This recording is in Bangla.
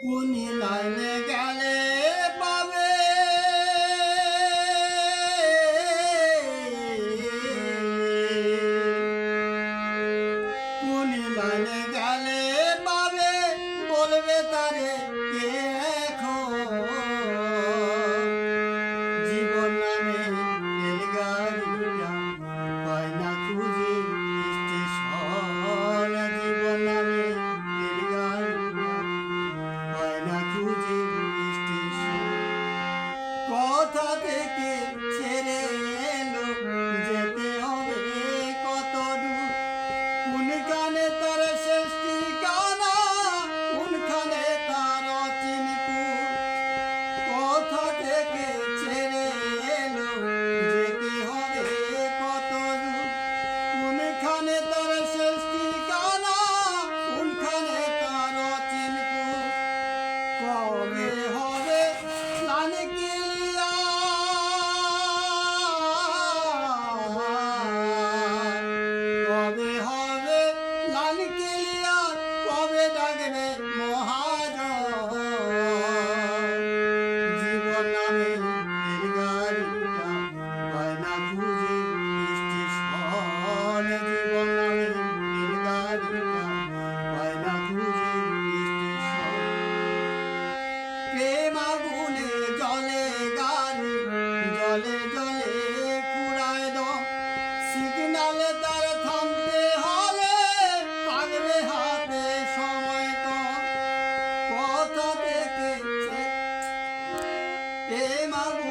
কোনি লাইনে গেলে পাবে? কোনি লাইনে গেলে পাবে? বলবে তারে কে কথা থেকে もうはもう به من